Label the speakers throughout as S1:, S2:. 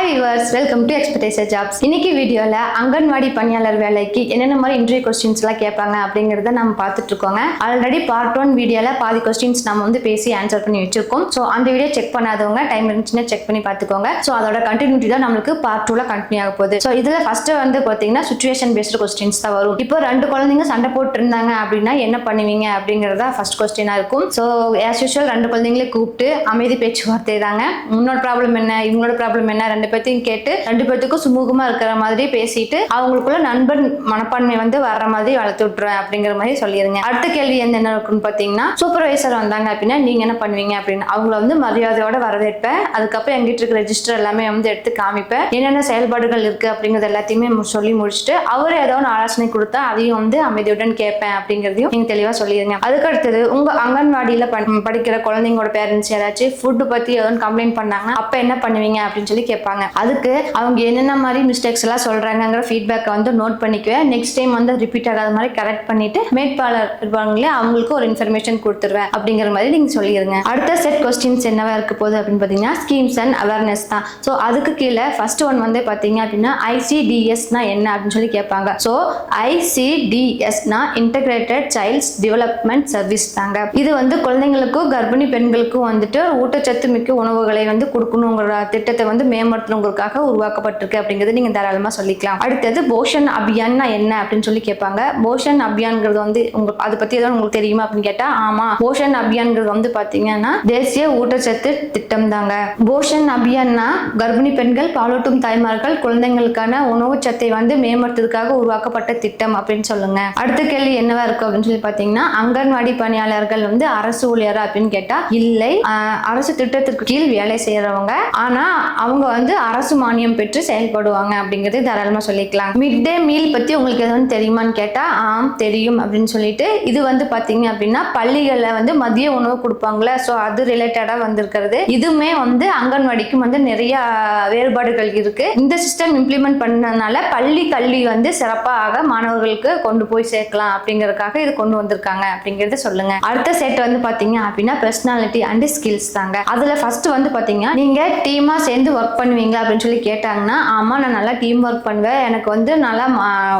S1: Hi viewers welcome to expectation jobs இன்னைக்கு வீடியோவில் அங்கன்வாடி பணியாளர் வேலைக்கு என்னென்ன மாதிரி இன்டர்வியூ கொஸ்டின்ஸ்லாம் கேட்பாங்க அப்படிங்கிறத நம்ம பார்த்துட்டு இருக்கோங்க. ஆல்ரெடி பார்ட் ஒன் வீடியோவில் பாதி கொஸ்டின்ஸ் நம்ம வந்து பேசி ஆன்சர் பண்ணி வச்சிருக்கோம். ஸோ அந்த வீடியோ செக் பண்ணாதவங்க டைம் இருந்துச்சுன்னா செக் பண்ணி பார்த்துக்கோங்க. ஸோ அதோட கண்டினியூட்டி தான் நம்மளுக்கு பார்ட் டூவில் கண்டினியூ ஆக போகுது. ஸோ இதில் ஃபஸ்ட்டு வந்து பார்த்தீங்கன்னா சுச்சுவேஷன் பேஸ்டு கொஸ்டின்ஸ் தான் வரும். இப்போ ரெண்டு குழந்தைங்க சண்டை போட்டுருந்தாங்க அப்படின்னா என்ன பண்ணுவீங்க அப்படிங்கிறதா ஃபஸ்ட் கொஸ்டினாக இருக்கும். ஸோ ஆஸ் யூஷுவல் ரெண்டு குழந்தைங்களே கூப்பிட்டு அமைதி பேச்சுவார்த்தை தாங்க. உன்னோட ப்ராப்ளம் என்ன? இவங்களோட ப்ராப்ளம் என்ன? ரெண்டு பேர்த்தையும் கேட்டு ரெண்டு பேர்த்துக்கும் சுமூகமா இருக்கிற மாதிரி பேசிட்டு அவங்களுக்குள்ள நண்பன் மனப்பான்மை வந்து வர்ற மாதிரி வளர்த்து விட்டுருவேன் அப்படிங்கிற மாதிரி சொல்லிடுங்க அடுத்த கேள்வி வந்து என்ன இருக்குன்னு பார்த்தீங்கன்னா சூப்பர்வைசர் வந்தாங்க அப்படின்னா நீங்க என்ன பண்ணுவீங்க அப்படின்னு. அவங்கள வந்து மரியாதையோட வரவேற்பேன். அதுக்கப்புறம் எங்கிட்ட இருக்க ரெஜிஸ்டர் எல்லாமே வந்து எடுத்து காமிப்பேன். என்னென்ன செயல்பாடுகள் இருக்கு அப்படிங்கிறது எல்லாத்தையுமே சொல்லி முடிச்சுட்டு அவர் ஏதோ ஒன்று ஆலோசனை கொடுத்தா அதையும் வந்து அமைதியுடன் கேட்பேன் அப்படிங்கிறதையும் நீங்க தெளிவா சொல்லிடுங்க அதுக்கு அடுத்தது உங்க அங்கன்வாடியில ப- படிக்கிற குழந்தைங்களோட பேரண்ட்ஸ் யாராச்சும் ஃபுட்டு பத்தி ஏதோ கம்ப்ளைண்ட் பண்ணாங்கன்னா அப்ப என்ன பண்ணுவீங்க அப்படின்னு சொல்லி கேட்பாங்க. அதுக்கு அவங்க என்னென்ன மாதிரி மிஸ்டேக்ஸ் எல்லாம் சொல்கிறாங்கங்கிற ஃபீட்பேக்கை வந்து நோட் பண்ணிக்குவேன் நெக்ஸ்ட் டைம் வந்து ரிப்பீட் ஆகாத மாதிரி கரெக்ட் பண்ணிட்டு மேற்பாளர் இருப்பாங்களே அவங்களுக்கு ஒரு இன்ஃபர்மேஷன் கொடுத்துருவேன் அப்படிங்கிற மாதிரி நீங்க சொல்லிடுங்க அடுத்த செட் கொஸ்டின்ஸ் என்னவா இருக்க போகுது அப்படின்னு பார்த்தீங்கன்னா ஸ்கீம்ஸ் அண்ட் அவேர்னஸ் தான். ஸோ அதுக்கு கீழே ஃபர்ஸ்ட் ஒன் வந்து பார்த்தீங்க அப்படின்னா ஐசிடிஎஸ்னா என்ன அப்படின்னு சொல்லி கேட்பாங்க. ஸோ ஐசிடிஎஸ்னா இன்டகிரேட்டட் சைல்ட்ஸ் டெவலப்மெண்ட் சர்வீஸ் தாங்க. இது வந்து குழந்தைங்களுக்கும் கர்ப்பிணி பெண்களுக்கும் வந்துட்டு ஊட்டச்சத்து மிக்க உணவுகளை வந்து கொடுக்கணுங்கிற திட்டத்தை வந்து மேம்படுத்தணுங்கிறதுக்காக உருவாக்கப்பட்டிருக்கு அப்படிங்கிறது நீங்க தாராளமா சொல்லிக்கலாம். அடுத்தது போஷன் அபியான்னா என்ன அப்படின்னு சொல்லி கேட்பாங்க. போஷன் அபியான்ங்கிறது வந்து உங்க அதை பத்தி ஏதாவது உங்களுக்கு தெரியுமா அப்படின்னு கேட்டா ஆமா. போஷன் அபியான்ங்கிறது வந்து பாத்தீங்கன்னா தேசிய ஊட்டச்சத்து திட்டம் தாங்க போஷன் அபியான்னா கர்ப்பிணி பெண்கள் பாலூட்டும் தாய்மார்கள் குழந்தைங்களுக்கான உணவு சத்தை வந்து மேம்படுத்துறதுக்காக உருவாக்கப்பட்ட திட்டம் அப்படின்னு சொல்லுங்க. அடுத்த கேள்வி என்னவா இருக்கும் அப்படின்னு சொல்லி பாத்தீங்கன்னா அங்கன்வாடி பணியாளர்கள் வந்து அரசு ஊழியரா அப்படின்னு கேட்டா இல்லை. அரசு திட்டத்திற்கு கீழ் வேலை செய்யறவங்க. ஆனா அவங்க வந்து அரசு மானியம் பெற்று செயல்படுவாங்க அப்படிங்கறது தாராளமா சொல்லிக்கலாம். மிட் டே மீல் பத்தி உங்களுக்கு எதுவும் தெரியுமான்னு கேட்டா ஆம் தெரியும் அப்படின்னு சொல்லிட்டு இது வந்து பாத்தீங்க அப்படின்னா பள்ளிகள்ல வந்து மதிய உணவு கொடுப்பாங்களே ஸோ அது ரிலேட்டடா வந்திருக்கிறது. இதுவுமே வந்து அங்கன்வாடிக்கும் வந்து நிறைய வேறுபாடுகள் இருக்கு. இந்த சிஸ்டம் இம்ப்ளிமெண்ட் பண்ணதுனால பள்ளி கல்வி வந்து சிறப்பாக மாணவர்களுக்கு கொண்டு போய் சேர்க்கலாம் அப்படிங்கறதுக்காக இது கொண்டு வந்திருக்காங்க அப்படிங்கறத சொல்லுங்க. அடுத்த செட் வந்து பாத்தீங்க அப்படின்னா பர்சனாலிட்டி அண்ட் ஸ்கில்ஸ் தாங்க. அதுல ஃபர்ஸ்ட் வந்து பாத்தீங்கன்னா நீங்க டீமா சேர்ந்து ஒர்க் பண்ணுவீங்க. அப்படின்னு சொல்லி கேட்டாங்கன்னா ஆமா நான் நல்லா டீம் ஒர்க் பண்ணுவேன். எனக்கு வந்து நல்லா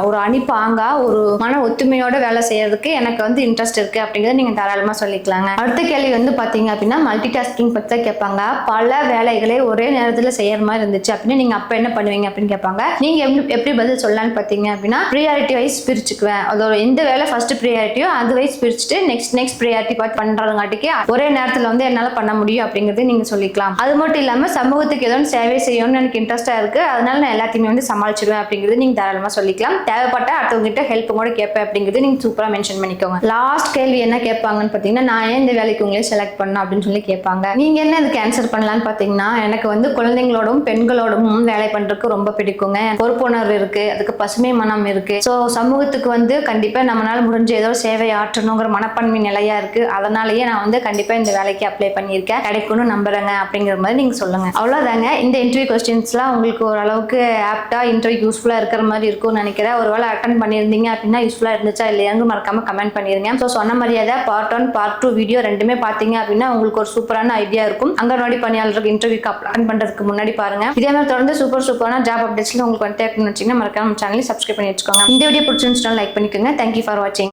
S1: ஒரு அணிப்பாங்கா ஒரு மன ஒத்துமையோட வேலை செய்யறதுக்கு எனக்கு வந்து இன்ட்ரெஸ்ட் இருக்கு அப்படிங்கறத நீங்க தாராளமா சொல்லிக்கலாங்க. அடுத்த கேள்வி வந்து பாத்தீங்க அப்படின்னா மல்டி டாஸ்கிங் பத்தி தான் கேட்பாங்க. பல வேலைகளை ஒரே நேரத்துல செய்யற மாதிரி இருந்துச்சு அப்படின்னு நீங்க அப்ப என்ன பண்ணுவீங்க அப்படின்னு கேட்பாங்க. நீங்க எப்படி எப்படி பதில் சொல்லலாம்னு பாத்தீங்க அப்படின்னா ப்ரியாரிட்டி வைஸ் பிரிச்சுக்குவேன். அதோட எந்த வேலை ஃபர்ஸ்ட் ப்ரியாரிட்டியோ அது வைஸ் பிரிச்சுட்டு நெக்ஸ்ட் நெக்ஸ்ட் ப்ரியாரிட்டி பார்த்து பண்றதுங்காட்டிக்கு ஒரே நேரத்துல வந்து என்னால பண்ண முடியும் அப்படிங்கறது நீங்க சொல்லிக்கலாம். அது மட்டும் இல்லாம சமூகத்துக்கு ஏதோ சேவை செய்ய செய்யணும்னு எனக்கு இன்ட்ரெஸ்டா இருக்குது அதனால நான் எல்லாத்தையுமே வந்து சமாளிச்சிடுவேன் அப்படிங்கிறது நீங்கள் தாராளமாக சொல்லிக்கலாம். தேவைப்பட்ட அடுத்தவங்க கிட்ட ஹெல்ப் கூட கேட்பேன் அப்படிங்கிறது நீங்கள் சூப்பராக மென்ஷன் பண்ணிக்கோங்க. லாஸ்ட் கேள்வி என்ன கேட்பாங்கன்னு பார்த்தீங்கன்னா நான் ஏன் இந்த வேலைக்கு உங்களே செலக்ட் பண்ணணும் அப்படின்னு சொல்லி கேட்பாங்க. நீங்கள் என்ன இதுக்கு ஆன்சர் பண்ணலான்னு பார்த்தீங்கன்னா எனக்கு வந்து குழந்தைங்களோடும் பெண்களோடும் வேலை பண்ணுறதுக்கு ரொம்ப பிடிக்குங்க. பொறுப்புணர்வு இருக்குது அதுக்கு பசுமை மனம் இருக்குது ஸோ சமூகத்துக்கு வந்து கண்டிப்பாக நம்மளால முடிஞ்ச ஏதோ சேவை ஆற்றணுங்கிற மனப்பான்மை நிலையா இருக்கு. அதனாலயே நான் வந்து கண்டிப்பா இந்த வேலைக்கு அப்ளை பண்ணியிருக்கேன். கிடைக்கும்னு நம்புறேங்க அப்படிங்கிற மாதிரி நீங்க சொல்லுங்க. அவ்வளவுதாங்க. இந்த இன்டர்வியூ கொஸ்டின்ஸ்லாம் உங்களுக்கு ஓரளவுக்கு ஆப்டாக இன்டர்வியூ யூஸ்ஃபுல்லாக இருக்கிற மாதிரி இருக்கும்னு நினைக்கிறேன். ஒருவேளை அட்டன் பண்ணியிருந்தீங்க அப்படின்னா யூஸ்ஃபுல்லாக இருந்துச்சா இல்லையாங்க மறக்காம கமெண்ட் பண்ணிருங்க. ஸோ சொன்ன மாதிரியே part one part two video ரெண்டுமே பார்த்தீங்க அப்படின்னா உங்களுக்கு ஒரு சூப்பரான ஐடியா இருக்கும். அங்கன்வாடி பணியாளருக்கு இன்டர்வியூக்கு அப்ளான் பண்ணுறதுக்கு முன்னாடி பாருங்க. இதே மாதிரி தொடர்ந்து சூப்பர் சூப்பரான ஜாப் அப்டேட்ஸ்ல உங்களுக்கு வந்து வச்சிங்கன்னா மறக்காம சேனலை சப்ஸ்கிரைப் பண்ணி வச்சுக்கோங்க. இந்த வீடியோ பிடிச்சிருந்துச்சுன்னா லைக் பண்ணிக்கோங்க. தேங்க்யூ ஃபார் வாட்சிங்